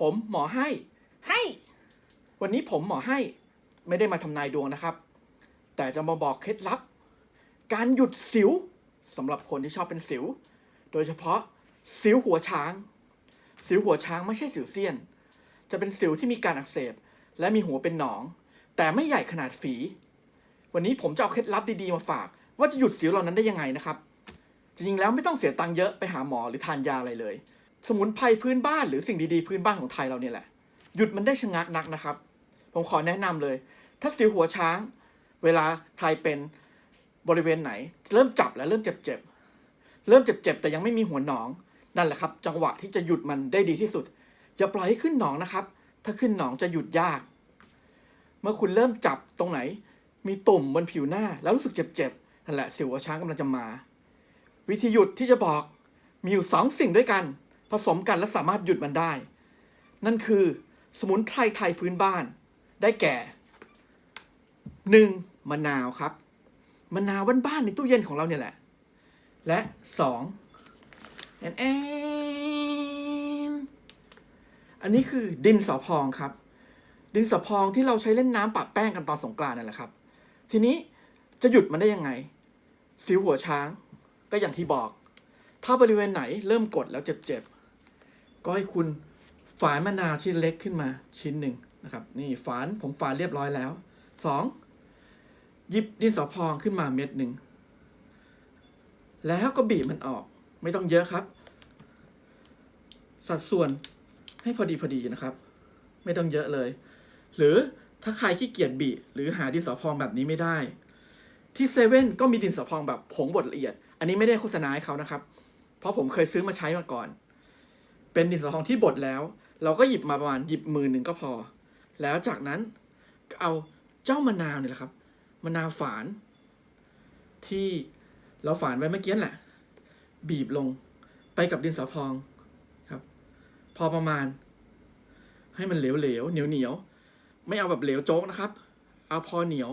ผมหมอให้ ให้ วันนี้ผมหมอให้ ไม่ได้มาทำนายดวงนะครับ แต่จะมาบอกเคล็ดลับ การหยุดสิวสำหรับคนที่ชอบเป็นสิว โดยเฉพาะสิวหัวช้าง สิวหัวช้างไม่ใช่สิวเซียน จะเป็นสิวที่มีการอักเสบ และมีหัวเป็นหนอง แต่ไม่ใหญ่ขนาดฝี วันนี้ผมจะเอาเคล็ดลับดีๆมาฝาก ว่าจะหยุดสิวเหล่านั้นได้ยังไงนะครับ จริงๆแล้วไม่ต้องเสียตังค์เยอะไปหาหมอหรือทานยาอะไรเลย สมุนไพรพื้นบ้านหรือสิ่งดีๆพื้นบ้านของไทยเราเนี่ยแหละ หยุดมันได้ชะงักนักนะครับ ผมขอแนะนำเลย ถ้าสิวหัวช้าง เวลาใครเป็นบริเวณไหน เริ่มจับแล้วเริ่มเจ็บๆเริ่มเจ็บๆแต่ยังไม่มีหัวหนองนั่นแหละครับ จังหวะที่จะหยุดมันได้ดีที่สุด อย่าปล่อยให้ขึ้นหนองนะครับ ถ้าขึ้นหนองจะหยุดยาก เมื่อคุณเริ่มจับตรงไหน มีตุ่มบนผิวหน้า แล้วรู้สึกเจ็บๆนั่นแหละสิวหัวช้างกำลังจะมา วิธีหยุดที่จะบอกมีอยู่สองสิ่งด้วยกัน สมกันและสามารถหยุดมันได้ นั่นคือสมุนไพรไทยพื้นบ้าน ได้แก่หนึ่งมะนาวครับ มะนาวบ้านๆในตู้เย็นของเราเนี่ยแหละ และสองแอนแอนอันนี้คือดินสอพองครับ ดินสอพองที่เราใช้เล่นน้ำปะแป้งกันตอนสงกรานต์นั่นแหละครับ ทีนี้จะหยุดมันได้ยังไง สิวหัวช้างก็อย่างที่บอก ถ้าบริเวณไหนเริ่มกดแล้วเจ็บ ก็ให้คุณฝานมะนาวชิ้นเล็กขึ้นมาชิ้นหนึ่งนะครับ นี่ฝานผมฝานเรียบร้อยแล้วสองหยิบดินสอพองขึ้นมาเม็ดหนึ่งแล้วก็บีบมันออก ไม่ต้องเยอะครับ สัดส่วนให้พอดีพอดีนะครับ ไม่ต้องเยอะเลย หรือถ้าใครขี้เกียจบีบหรือหาดินสอพองแบบนี้ไม่ได้ ที่เซเว่นก็มีดินสอพองแบบผงบดละเอียด อันนี้ไม่ได้โฆษณาให้เขานะครับ เพราะผมเคยซื้อมาใช้มาก่อน เป็นดินสอพองที่บดแล้ว เราก็หยิบมาประมาณหยิบมือหนึ่งก็พอ แล้วจากนั้นเอาเจ้ามะนาวเนี่ยแหละครับมะนาวฝาน ที่เราฝานไว้เมื่อกี้แหละ บีบลงไปกับดินสอพองครับ พอประมาณ ให้มันเหลวๆเหนียวเหนียวๆไม่เอาแบบเหลวโจ๊กนะครับ เอาพอเหนียว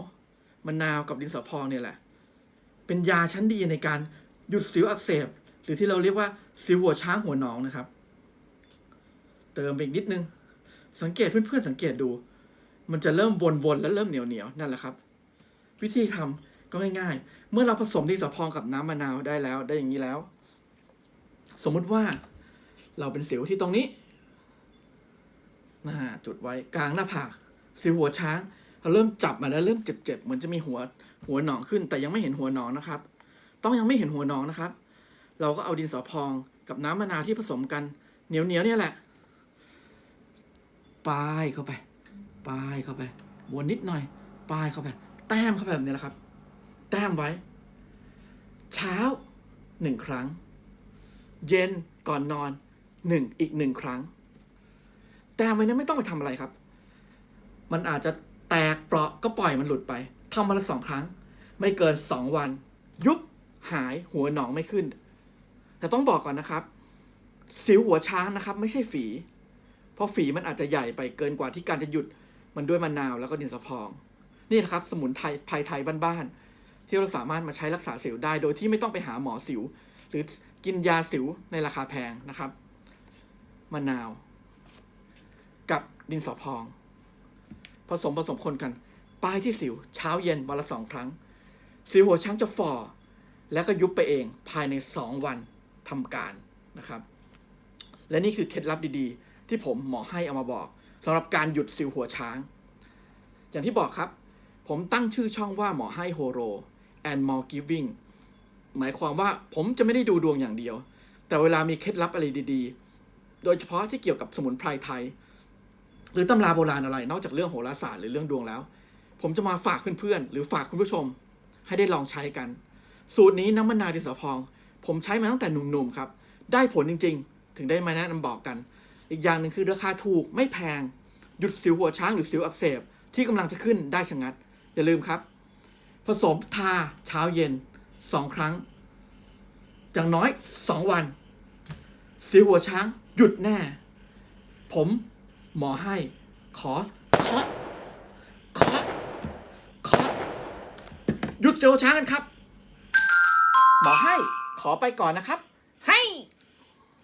มะนาวกับดินสอพองเนี่ยแหละ เป็นยาชั้นดีในการหยุดสิวอักเสบ หรือที่เราเรียกว่าสิวหัวช้างหัวหนองนะครับ เติมไปอีกนิดนึง สังเกตเพื่อนๆสังเกตดู มันจะเริ่มวนๆและเริ่มเหนียวๆนั่นแหละครับ วิธีทำก็ง่ายๆ เมื่อเราผสมดินสอพองกับน้ำมะนาวได้แล้วได้อย่างนี้แล้ว สมมุติว่าเราเป็นสิวที่ตรงนี้นะจุดไว้กลางหน้าผากสิวหัวช้างเราเริ่มจับมาแล้วเริ่มเจ็บๆเหมือนจะมีหัวหัวหนองขึ้น แต่ยังไม่เห็นหัวหนองนะครับ ต้องยังไม่เห็นหัวหนองนะครับ เราก็เอาดินสอพองกับน้ำมะนาวที่ผสมกันเหนียวเหนียวๆเนี่ยแหละ ป้ายเข้าไป ป้ายเข้าไปวนนิดหน่อย ป้ายเข้าไป แต้มเข้าไปแบบนี้แหละครับ แต้มไว้ เช้าหนึ่งครั้ง เย็นก่อนนอนหนึ่งอีกหนึ่งครั้ง แต้มไว้นั้นไม่ต้องไปทำอะไรครับ มันอาจจะแตกเปราะก็ปล่อยมันหลุดไปทำวันละสองครั้ง ไม่เกินสองวัน ยุบหายหัวหนองไม่ขึ้น แต่ต้องบอกก่อนนะครับ สิวหัวช้างนะครับ ไม่ใช่ฝี ราะฝีมันอาจจะใหญ่ไปเกินกว่าที่การจะหยุดมันด้วยมะนาวแล้วก็ดินสอพอง นี่นะครับสมุนไพรไพรไทยบ้านๆที่เราสามารถมาใช้รักษาสิวได้โดยที่ไม่ต้องไปหาหมอสิว หรือกินยาสิวในราคาแพงนะครับมะนาว กับดินสอพอง ผสมผสมคนกันป้ายที่สิว เช้าเย็นวันละสองครั้ง สิวหัวช้างจะฝ่อแล้วก็ยุบไปเองภายในสองวันทำการนะครับ และนี่คือเคล็ดลับดีๆ ที่ผมหมอให้เอามาบอกสำหรับการหยุดสิวหัวช้าง อย่างที่บอกครับ ผมตั้งชื่อช่องว่าหมอให้โฮโร and more giving หมายความว่าผมจะไม่ได้ดูดวงอย่างเดียว แต่เวลามีเคล็ดลับอะไรดีๆ โดยเฉพาะที่เกี่ยวกับสมุนไพรไทย หรือตำราโบราณอะไร นอกจากเรื่องโหราศาสตร์หรือเรื่องดวงแล้ว ผมจะมาฝากเพื่อนๆ หรือฝากคุณผู้ชม ให้ได้ลองใช้กัน สูตรนี้น้ำมะนาวดินสอพอง ผมใช้มาตั้งแต่หนุ่มๆครับ ได้ผลจริงๆ ถึงได้มาแนะนำบอกกัน อีกอย่างหนึ่งคือราคาถูกไม่แพง หยุดสิวหัวช้างหรือสิวอักเสบที่กำลังจะขึ้นได้ชะงัด อย่าลืมครับ ผสมทาเช้าเย็นสองครั้ง อย่างน้อยสองวัน สิวหัวช้างหยุดแน่ ผมหมอให้ขอเคาะเคาะเคาะหยุดสิวหัวช้างกันครับ หมอให้ขอไปก่อนนะครับ